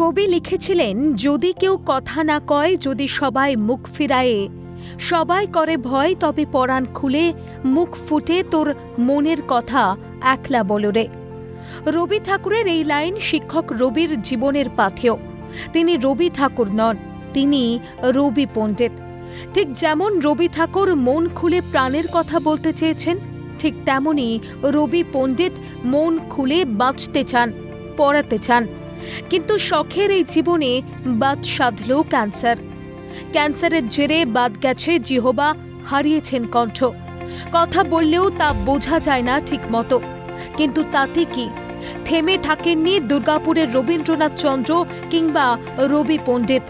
কবি লিখেছিলেন, যদি কেউ কথা না কয়, যদি সবাই মুখ ফিরায়ে, সবাই করে ভয়, তবে পরাণ খুলে, মুখ ফুটে তোর মনের কথা একলা বলরে রবি ঠাকুরের এই লাইন শিক্ষক রবির জীবনের পাথেয়। তিনি রবি ঠাকুর নন, তিনি রবি পণ্ডিত। ঠিক যেমন রবি ঠাকুর মন খুলে প্রাণের কথা বলতে চেয়েছেন, ঠিক তেমনি রবি পণ্ডিত মন খুলে বাঁচতে চান, পড়াতে চান। কিন্তু শখের এই জীবনে বাদ সাধল ক্যান্সার। ক্যান্সারের জেরে বাদ গেছে জিহবা, হারিয়েছেন কণ্ঠ। কথা বললেও তা বোঝা যায় না ঠিকমতো। কিন্তু তাতে কি? থেমে থাকেননি দুর্গাপুরের রবীন্দ্রনাথ চন্দ্র কিংবা রবি পণ্ডিত।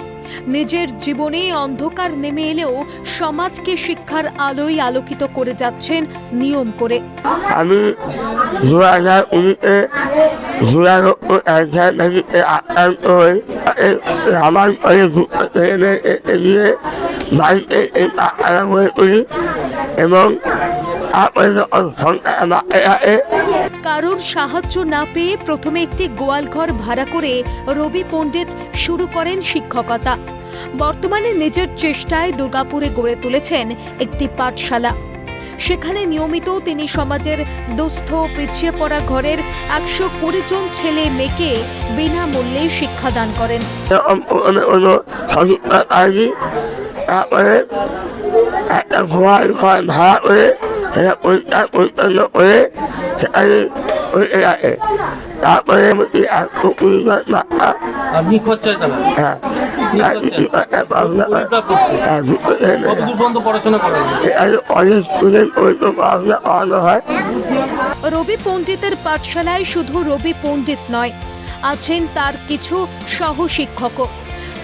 নিজের জীবনে অন্ধকার নেমে এলেও সমাজকে শিক্ষার আলোয় আলোকিত করে যাচ্ছেন নিয়ম করে। আমি এবং কারোর সাহায্য না পেয়ে প্রথমে একটি গোয়ালঘর ভাড়া করে রবি পণ্ডিত শুরু করেন শিক্ষকতা। বর্তমানে নিজের চেষ্টায় দুর্গাপুরে গড়ে তুলেছেন একটি পাঠশালা। সেখানে নিয়মিত তিনি সমাজের দুস্থ, পিছিয়ে পড়া ঘরের একশো কুড়ি জন ছেলে মেয়েকে বিনামূল্যে শিক্ষাদান করেন। একটা ঘোড়ার ঘর ভাড়া করে সেটা পরিষ্কার পরিচ্ছন্ন করে রবি পণ্ডিতের পাঠশালায় শুধু রবি পণ্ডিত নয় আছেন তার কিছু সহ শিক্ষকও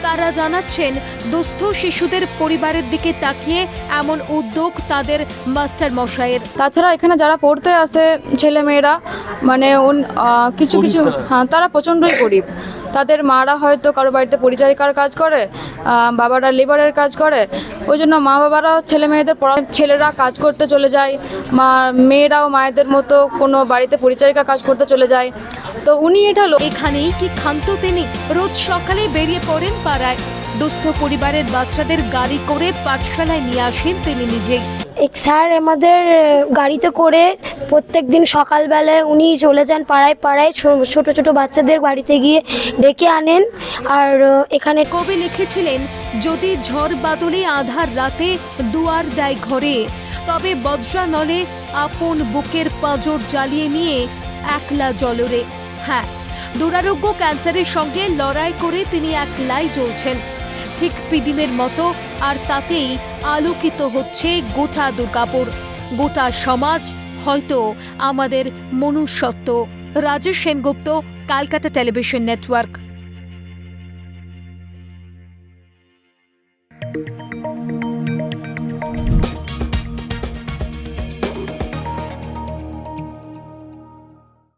তারা জানাচ্ছেন দুস্থ শিশুদের পরিবারের দিকে তাকিয়ে এমন উদ্যোগ তাদের মাস্টার মশাইয়ের। তাছাড়া এখানে যারা পড়তে আসে ছেলে মেয়েরা মানে কিছু কিছু হ্যাঁ তারা প্রচণ্ডই গরিব। তাদের মারা হয়তো কারও বাড়িতে পরিচারিকার কাজ করে বাবারা লেবারের কাজ করে। ওই জন্য মা বাবারা, ছেলে মেয়েদের পড়া, ছেলেরা কাজ করতে চলে যায়। মা, মেয়েরাও মায়েদের মতো কোনো বাড়িতে পরিচারিকা কাজ করতে চলে যায়। তো উনি এটা এখানেই কি ক্ষান্ত তিনি রোজ সকালে বেরিয়ে পড়েন পাড়ায়। দুস্থ পরিবারের বাচ্চাদের গাড়ি করে পাঠশালায় নিয়ে আসেন তিনি নিজেই। এক স্যার আমাদের গাড়িতে করে প্রত্যেক দিন সকালবেলায় উনি চলে যান পাড়ায় পাড়ায় ছোট ছোট বাচ্চাদের বাড়িতে গিয়ে ডেকে আনেন। আর এখানে কবি লিখেছিলেন, যদি ঝড় বাদলে আধার রাতে দুয়ার দেয় ঘরে, তবে বজ্রা নলে আপন বুকের পাঁজর জ্বালিয়ে নিয়ে একলা জলরে। হ্যাঁ দুরারোগ্য ক্যান্সারের সঙ্গে লড়াই করে তিনি একলাই জ্বলছেন ঠিক পিদিমের মতো আর তাতেই আলোকিত হচ্ছে গোটা দুর্গাপুর। গোটা সমাজ হয়তো আমাদের মনুষ্যত্ব। Rajesh Sengupta Calcutta television network.